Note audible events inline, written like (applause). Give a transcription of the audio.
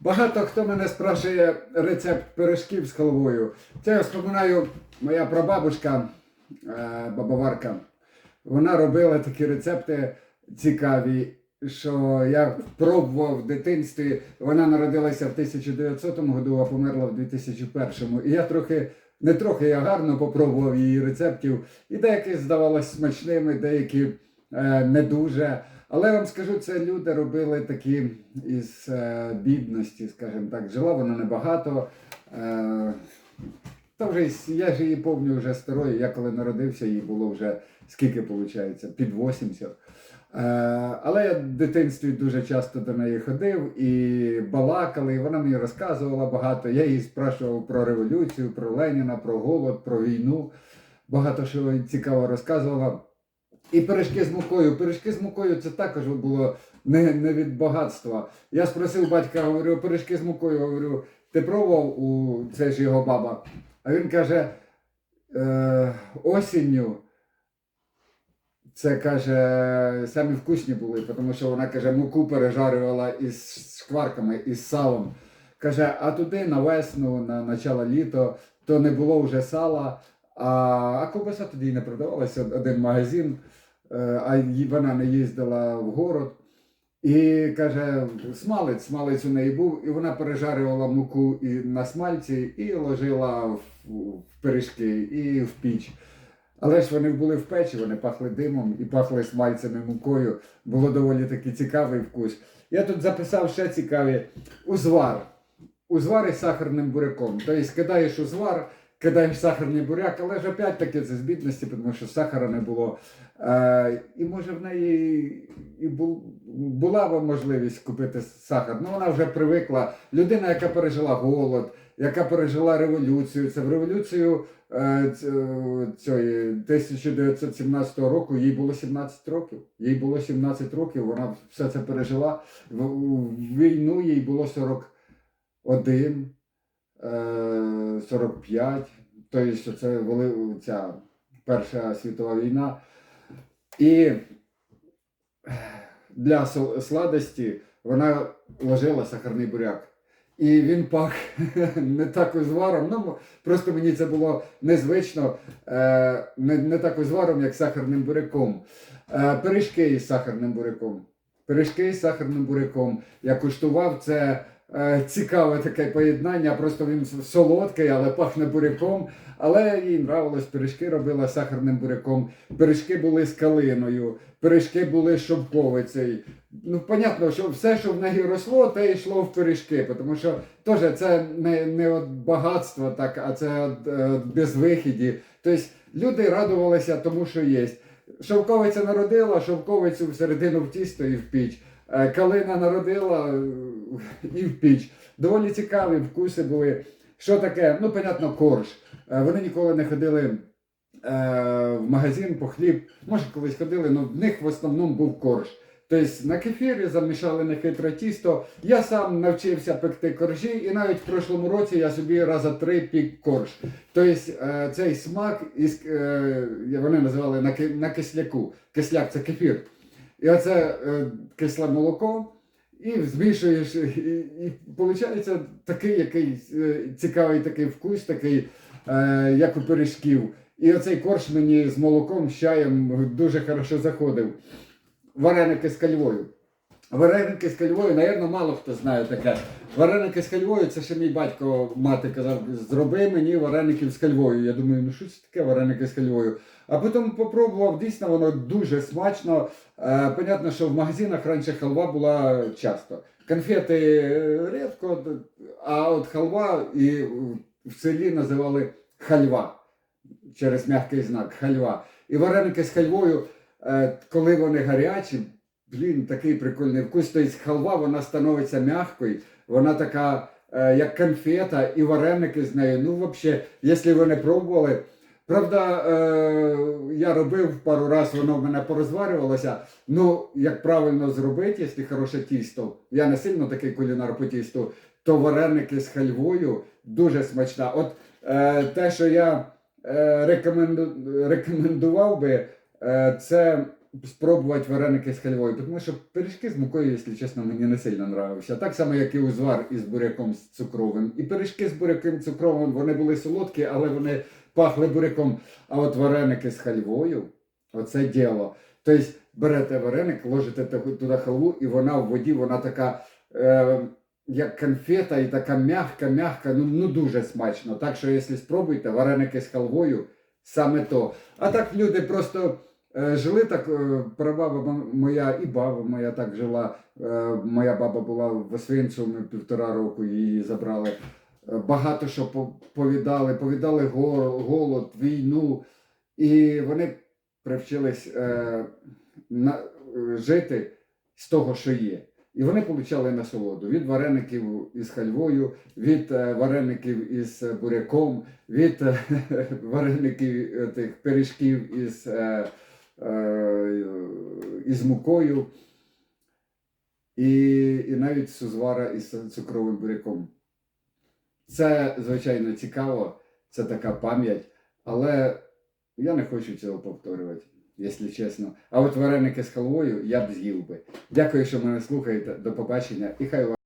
Багато хто мене спрашує рецепт пиріжків з халвою. Це я вспоминаю моя прабабушка, е, бабаварка. Вона робила такі рецепти цікаві, що я пробував в дитинстві. Вона народилася в 1900 году, а померла в 2001. І я трохи, не трохи, я гарно попробував її рецептів. І деякі здавалось смачними, деякі е, не дуже. Але вам скажу, це люди робили такі із е, бідності, скажімо так. Жила вона небагато. Е, та вже я ж її пам'ятаю вже старою. Я коли народився, їй було вже скільки виходить? Під 80. Е, але я в дитинстві дуже часто до неї ходив і балакали, і вона мені розказувала багато. Я її спрашував про революцію, про Леніна, про голод, про війну. Багато що цікаво розказувала. І пиріжки з мукою. Пиріжки з мукою це також було не, не від багатства. Я спросив батька, говорю, пиріжки з мукою, говорю, ти пробував у це ж його баба. А він каже, е, осінню. Це каже, самі вкусні були, тому що вона каже, муку пережарювала із шкварками, із салом. Каже, а туди на весну, на начало літо, то не було вже сала, а, а ковбаса тоді не продавалася, один магазин, е, а вона не їздила в город. І каже, смалець, смалець у неї був, і вона пережарювала муку і на смальці і ложила в, в пиріжки і в піч. Але ж вони були в печі, вони пахли димом і пахли смальцем і мукою. Було доволі таки цікавий вкус. Я тут записав ще цікаві узвар. Узвар із сахарним буряком. Тобто кидаєш узвар, кидаєш сахарний буряк, але ж опять таки це з бідності, тому що сахара не було. Е, і може в неї і бу- була б можливість купити сахар. Ну вона вже привикла. Людина, яка пережила голод, яка пережила революцію. Це в революцію е, цієї 1917 року їй було 17 років. Їй було 17 років, вона все це пережила. В, в війну їй було 41, е, 45. Тобто це вели, ця Перша світова війна. І для сладості вона ложила сахарний буряк. І він пах (laughs) не так узваром. Ну, просто мені це було незвично, е, не, не так узваром, як сахарним буряком. Е, пиріжки із сахарним буряком. Пиріжки із сахарним буряком. Я куштував це е, цікаве таке поєднання. Просто він солодкий, але пахне буряком. Але їй нравилось, пиріжки робила з сахарним буряком. Пиріжки були з калиною, пиріжки були з шовковицею. Ну, понятно, що все, що в неї росло, те йшло в пиріжки, тому що теж це не, не от багатство, так, а це от, е, безвихіді. Тобто люди радувалися тому, що є. Шовковиця народила, шовковицю всередину в тісто і в піч. Е, Калина народила е, і в піч. Доволі цікаві вкуси були. Що таке? Ну, понятно, корж. Е, Вони ніколи не ходили в магазин по хліб. Може, колись ходили, але в них в основному був корж. Тобто на кефірі замішали нехитре тісто. Я сам навчився пекти коржі, і навіть в прошлому році я собі раза три пік корж. Тобто е, цей смак із, е, вони називали на, кисляку. Кисляк це кефір. І оце е, кисле молоко. І змішуєш, і, і виходить такий якийсь е, цікавий такий вкус, такий, як у пиріжків. І оцей корж мені з молоком, з чаєм дуже хорошо заходив. Вареники з кальвою. Вареники з кальвою, напевно, мало хто знає таке. Вареники з кальвою, це ще мій батько мати казав, зроби мені вареників з кальвою. Я думаю, ну що це таке вареники з кальвою? А потім попробував, дійсно воно дуже смачно. Е, понятно, що в магазинах раніше халва була часто. Конфети е, рідко, а от халва і в селі називали хальва через м'який знак хальва. І вареники з хальвою, коли вони гарячі, блін, такий прикольний вкус. Тобто халва вона становиться м'якою, вона така, е, як конфета, і вареники з нею. Ну, взагалі, якщо ви не пробували. Правда, е, я робив пару разів, воно в мене порозварювалося. Ну, як правильно зробити, якщо хороше тісто, я не сильно такий кулінар по тісту, то вареники з хальвою дуже смачна. От е, те, що я е, рекоменду, рекомендував би, е, це спробувати вареники з хальвою, тому що пиріжки з мукою, якщо чесно, мені не сильно нравився. Так само, як і узвар із буряком з цукровим. І пиріжки з буряком цукровим вони були солодкі, але вони пахли буряком. А от вареники з хальвою оце діло. Тобто берете вареник, ложите туди халву, і вона в воді, вона така. Е, як конфета і така м'яка, ну, ну дуже смачно. Так що, якщо спробуєте, вареники з халвою, саме то. А так люди просто е, жили так, е, прабаба моя і баба моя так жила. Е, моя баба була в Освенцумі півтора року, її забрали. Е, Багато що по- повідали, повідали голод, війну. І вони привчились е, е, жити з того, що є. І вони отримали насолоду від вареників із хальвою, від е, вареників із е, буряком, від е, (laughs) вареників е, тих пиріжків із, е, е, із мукою, і, і навіть сузвара із цукровим буряком. Це, звичайно, цікаво, це така пам'ять, але я не хочу цього повторювати, якщо чесно. А от вареники з халвою я б з'їв би. Дякую, що мене слухаєте. До побачення і хай вам.